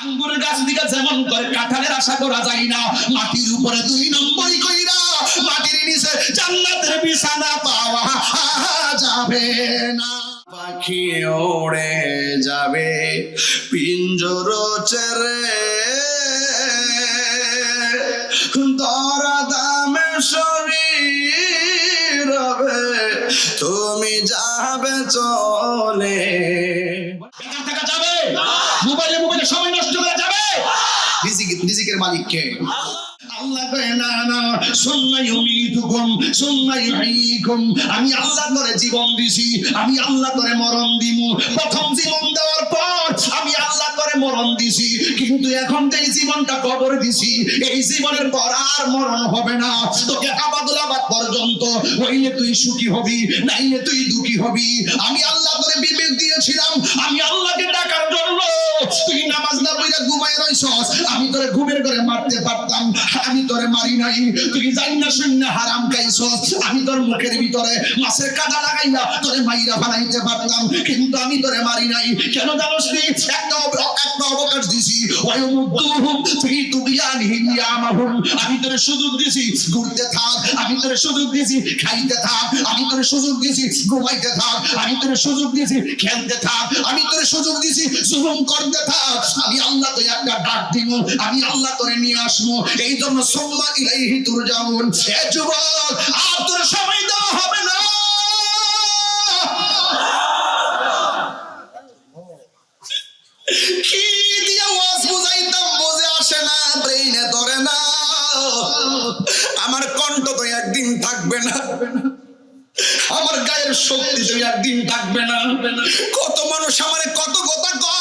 আঙ্গুর গাছ দিকে যেমন করে কাঁঠালের আশা করা যায় না, মাটির উপরে দুই নম্বরই কইরা মাটির নিচে জান্নাতের বিছানা পাওয়া যাবে না। পাখি ওড়ে যাবে, পিঞ্জর চেরে। দরা দামে শরীর তুমি যাবে চলে বেকার থাকা যাবে মোবাইলে মোবাইলে সময় নষ্ট করা যাবে রিজিক- রিজিকের মালিককে। আল্লাহ। কয় না না সুন্না ইউমিতুকুম সুন্না ইউহয়িকুম আমি আল্লাহ করে জীবন দিছি আমি আল্লাহ করে মরণ দিমু। প্রথম জীবন দেওয়ার পর আমি আল্লাহ করে মরণ দিছি। কিন্তু এখন যে জীবনটা কবর দিছি এই জীবনের পর আর মরণ হবে না। তোকে আবাদুল আবাদ পর্যন্ত হইলে তুই সুখী হবি নাইলে তুই দুঃখী হবি। আমি আল্লাহ করে বিবেক দিয়েছিলাম আমি আল্লাহকে ডাকার জন্য ঘুমায় আমি তোরে ঘুমের করে মারতে পারতাম। আমি তোরে মারি নাই। তুই জানি না শূন্য হারাম খাইছস আমি তোর মুখের ভিতরে মাছের কাটা লাগাইয়া তোরে মাইরা বানাইতে পারতাম। কিন্তু আমি তোরে মারি নাই। কেন জানোস নি একটা একটা অবকাশ দিছি। ওয়ায়ুমুদ্দুহুম ফি তুগয়ানিহিম ইয়ামাহুম আমি তোরে সুযোগ দিছি, ঘুরতে থাক। আমি তোরে সুযোগ দিছি, খাইতে থাক। আমি তোরে সুযোগ দিছি, ঘুমাইতে থাক। আমি তোরে সুযোগ দিছি, খেলতে থাক। আমি তোরে সুযোগ দিছি, জুলুম করতে থাক। আমি আল্লাহ তো একটা ডাক দিব আমি আল্লাহ তোরে নিয়ে আসব। এই জন্য ইলাইহি এ যুবক, আর তোর সময় দেওয়া হবে না। আসে না ধরে না। আমার কণ্ঠ তো একদিন থাকবে না। আমার গায়ের শক্তি তো একদিন থাকবে না। কত মানুষ আমার কত কথা কয়।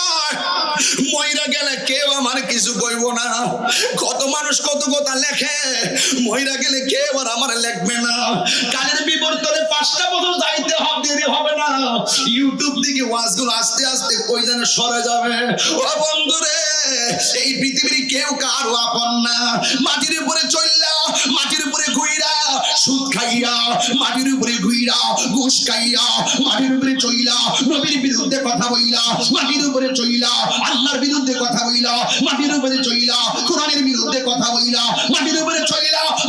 মইরা গেলে কেউ আমার কিছু কইব না। কত মানুষ কত কথা লেখে, মইরা গেলে কেউ আর আমার লেখবে না। কালের বিবর্তনে পাঁচটা বছর যাইতে হবে, দেরি হবে না। ইউটিউব থেকে ওয়াজগুলো আস্তে আস্তে কই যেন সরে যাবে। ও বন্ধুরে, এই পৃথিবীর কেউ কারও আপন না। মাটির উপরে চললা মাটির উপরে ঘুইরা, সুদ খাইয়া, মাটির উপরে ঘুইরা, ঘুষ খাইয়া, মাটির উপরে চইলা, নবীর বিরুদ্ধে কথা বইলা, মাটির উপরে চইলা আল্লাহর বিরুদ্ধে কথা বইলা, মাটির উপরে কোরআনের বিরুদ্ধে কথা বইলা, মাটির উপরে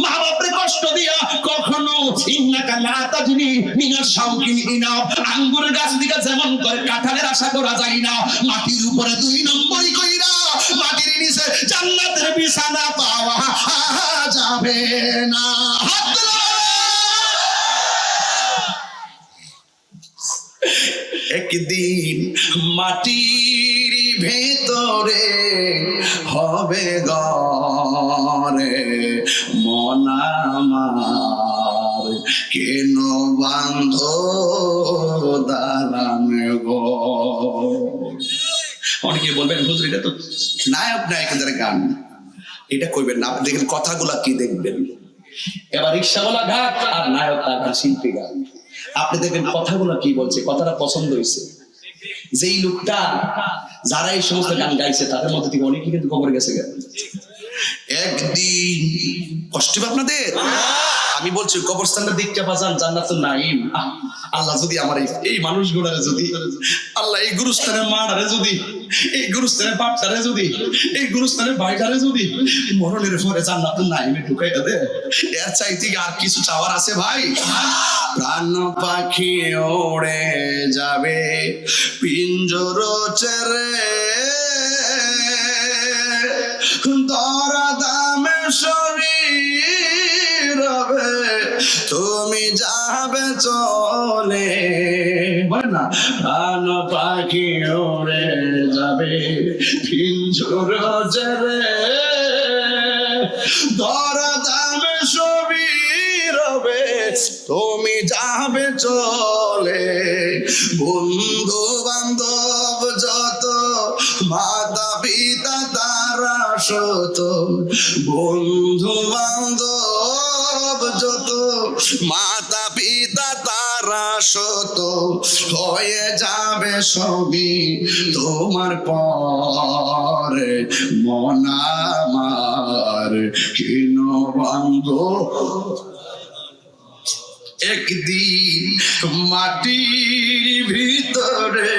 মা বাপরে কষ্ট দিয়া কখনো ইন্নাকা লা তাজনি শাউকিন আঙ্গুর গাছ দিকে যেমন করে কাঁঠালের আশা করা যায় না, মাটির উপরে দুই নম্বরই কইরা, মাটির নিচে জান্নাতের বিছানা পাওয়া যাবে না। একদিন মাটির ভেতরে হবে গরে মনামার কেন বান্ধ দালান গো? অনেকে বলবেন হুজুর এটা তো নায়ক নায়কদের গান। এটা কইবেন না। আপনি দেখেন কথাগুলা কি দেখবেন। এবার রিক্সাওয়ালা ঘাট আর নায়ক আর শিল্পী গান। আপনি দেখবেন কথাগুলো কি বলছে কথাটা পছন্দ হয়েছে যেই লোকটা যারা এই সমস্ত গান গাইছে তাদের মধ্যে থেকে অনেকে কিন্তু কবর গেছে। একদিন কষ্ট আপনাদের আমি বলছি কবরস্থানটা দেখতে পাচ্ছেন জান্নাতুল নাইম আল্লাহ যদি আমার এই- এই মানুষগুলারে যদি আল্লাহ এই গুরুস্থানের মাটারে যদি এই গুরুস্থানের বাপটারে যদি এই গুরুস্থানের ভাইটারে যদি মরণের পরে জান্নাতুল নাইমে ঢুকাইয়া দে। এর চাইতে আর কিছু চাওয়ার আছে ভাই? প্রাণ পাখি ওড়ে যাবে, পিঞ্জর চেরে যাবে চলে। না? প্রাণ পাখি ওরে যাবে, পিঞ্জর চেরে দরা দামে শরীর হবে, তুমি যাবে চলে। বন্ধু বান্ধব যত মাতা পিতা তারা শত বন্ধু বান্ধব যত মাতা পিতা তারা শত হয়ে যাবে সবই তোমার পরে। মনামার কিন বান্ধব একদিন মাটির ভিতরে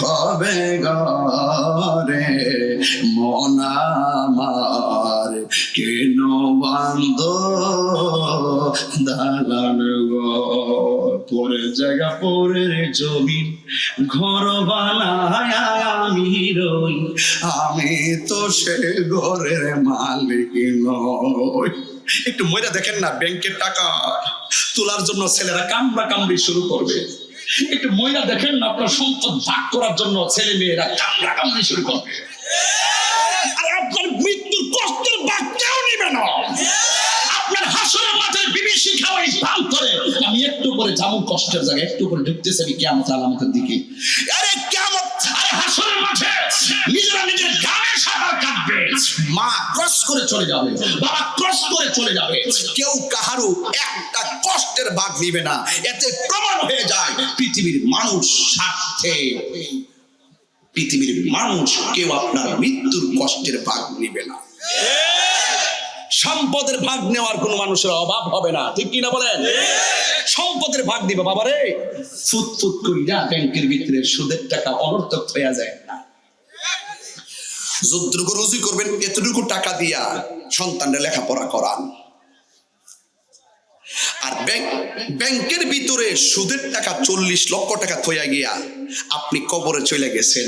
হবে ঘরে। মন আমার কেন বান্ধ? দালান ঘর পরে জায়গা পরে জমি ঘর আমি রই। আমি তো সে ঘরের মালিক নই। একটু মজা দেখেন না ব্যাংকের টাকা। তোলার জন্য ছেলেরা কামড়া কামড়ি শুরু করবে। একটু মহিলা দেখেন না আপনার সম্পদ ভাগ করার জন্য ছেলে মেয়েরা কামড়া কামড়ি শুরু করবে। আর আপনার মৃত্যুর কষ্টের কেউ নিবে না। আপনার হাসরের করে। আমি একটু করে যাব, কষ্টের জায়গায় একটু করে ঢুকতেছি আমি কেমন আলামতের দিকে। আরে কেমন আরে হাসরের মাঠে নিজেরা নিজের গানে সাঁতার কাটবে। মা, ক্রস করে চলে যাবে। বাবা, ক্রস করে চলে যাবে। কেউ কাহারও একটা কষ্টের ভাগ নিবে না। এতে প্রমাণ হয়ে যায়, পৃথিবীর মানুষ স্বার্থে। পৃথিবীর মানুষ কেউ আপনার মৃত্যুর কষ্টের ভাগ নিবে না। সম্পদের ভাগ নেওয়ার কোনো মানুষের অভাব হবে না। ঠিক কিনা বলেন? সম্পদের ভাগ দিবে, বাবা রে। ফুট ফুট না ব্যাংকের ভিতরে সুদের টাকা অনর্থক হয়ে যায়। না যতটুকু রুজি করবেন, এতটুকু টাকা দিয়া সন্তানরা লেখাপড়া করান। আর ব্যাংক ব্যাংকের ভিতরে সুদের টাকা চল্লিশ লক্ষ টাকা থইয়া গিয়া আপনি কবরে চলে গেছেন।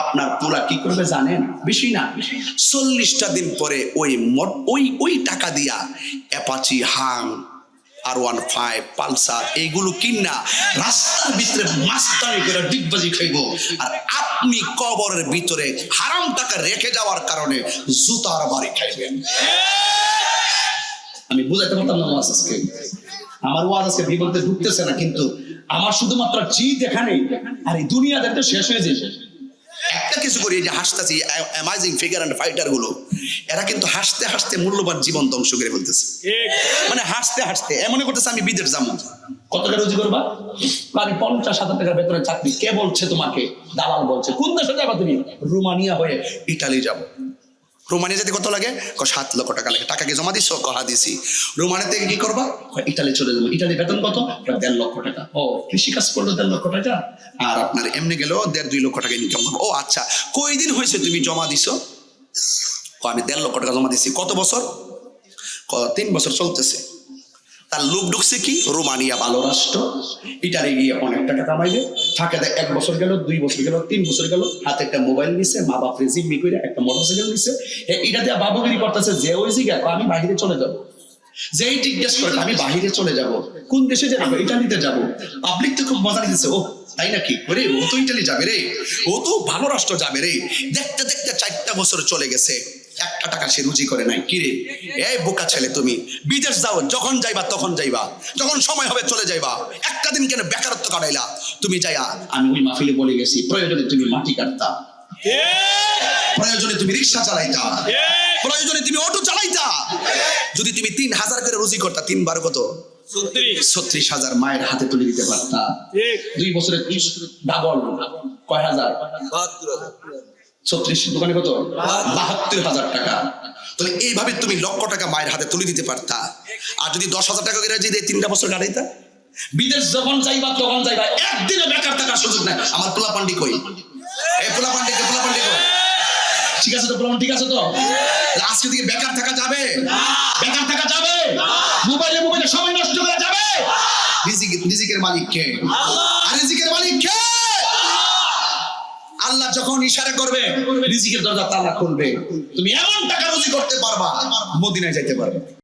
আপনার পোলা কি করবে জানেন? বেশি না। চল্লিশটা দিন পরে ওই ওই ওই টাকা দিয়া অ্যাপাচি, হাং আর ওয়ান ফাইভ পালসার, এইগুলো কিনা রাস্তার ভিতরে মাস্তানি করে ডিগবাজি খাইব। আর আপনি কবরের ভিতরে হারাম টাকা রেখে যাওয়ার কারণে জুতার বাড়ি খাইবেন। আমি বুঝাইতে পারতাম না আজকে আমার ওয়াজ আজকে বিপদে ঢুকতেছে না কিন্তু আমার শুধুমাত্র জিদ এখানে আর এই দুনিয়া দেখতে শেষ হয়ে যাবে একটা কিছু করি এই যে হাসতেছি অ্যামাজিং ফিগার অ্যান্ড ফাইটারগুলো এরা কিন্তু হাসতে হাসতে মূল্যবান জীবন ধ্বংস করে ফেলতেছে। মানে হাসতে হাসতে এমন করতেছে আমি বিদেশ যাব। কত টাকা রুজি করবা? আমি পঞ্চাশ হাজার টাকার বেতনে চাকরি কে বলছে তোমাকে? দালাল বলছে কোন দেশে যাবা তুমি? রোমানিয়া হয়ে ইটালি যাব। রোমানিয়া যেতে কত লাগে? ক সাত লক্ষ টাকা লাগে। টাকাকে জমা দিছো? কহা দিছি রোমানিয়া থেকে কি করবা? ইটালি চলে যাব। ইটালি বেতন কত? দেড় লক্ষ টাকা। ও কৃষি কাজ করল দেড় লক্ষ টাকা? আর আপনার এমনি গেলেও দেড় দুই লক্ষ টাকা ইনকাম করব ও আচ্ছা। কই দিন হয়েছে তুমি জমা দিছো? ক আমি দেড় লক্ষ টাকা জমা দিছি। কত বছর? ক তিন বছর চলতেছে। তার লোক ঢুকছে কি? রোমানিয়া ভালো রাষ্ট্র। ইটালি গিয়ে অনেক টাকা কামাইবে। থাকে দেয়, এক বছর গেল, দুই বছর গেল, তিন বছর গেল, হাতে একটা মোবাইল নিছে, মা বাপরে জিম্মি করে একটা মোটরসাইকেল নিছে। এটা দিয়ে বাবুগিরি করতেছে, যে ওই জিগা আমি বাহিরে চলে যাব। যেই জিজ্ঞেস করে আমি বাহিরে চলে যাব। কোন দেশে যাব ইটালিতে যাব। পাবলিক তো খুব মজা নিতেছে, ও, তাই নাকি? ওরে, ও তো ইটালি যাবে রে। ও তো ভালো রাষ্ট্র যাবে রে। দেখতে দেখতে চারটা বছর চলে গেছে। একটা টাকা সে রুজি করে নাই। কিরে এই বোকা ছেলে তুমি। বিদেশ যাও, যখন যাইবা, তখন যাইবা। যখন সময় হবে, চলে যাইবা। একটা দিন কেন বেকারত্ব কাটাইলা? তুমি যাইয়া আমি ওই মাহফিলে বলে গেছি প্রয়োজনে তুমি মাটি কাটতা। প্রয়োজনে তুমি রিক্সা চালাইতা। প্রয়োজনে তুমি অটো চালাইতা। যদি তুমি তিন হাজার করে রুজি করতা তিনবার কত? ছত্রিশ। হাজার মায়ের হাতে তুলে দিতে পারতা। দুই বছরে ডাবল। কয় হাজার? ছত্রিশ দোকানে কত? বাহাত্তর। হাজার টাকা। তাহলে এইভাবে তুমি লক্ষ টাকা মায়ের হাতে তুলে দিতে পারতা। আর যদি দশ হাজার টাকা করে যদি তিনটা বছর কাটাইতা বিদেশ যখন যাইবা, তখন যাইবা। একদিনে বেকার থাকার সুযোগ নাই। আমার পোলা পান্ডি কই? এই পোলা পান্ডি কে পোলা পান্ডি কই? ঠিক আছে তো পোলা ঠিক আছে তো? আজকে থেকে বেকার থাকা যাবে? বেকার থাকা যাবে? মোবাইলে মোবাইলে সময় নষ্ট করা যাবে? রিজিক, রিজিকের মালিক কে? আর রিজিকের মালিক কে? আল্লাহ যখন ইশারা করবে, রিজিকের দরজা তালা খুলবে। তুমি এমন টাকা রুজি করতে পারবা, মদিনায় যাইতে পারবে।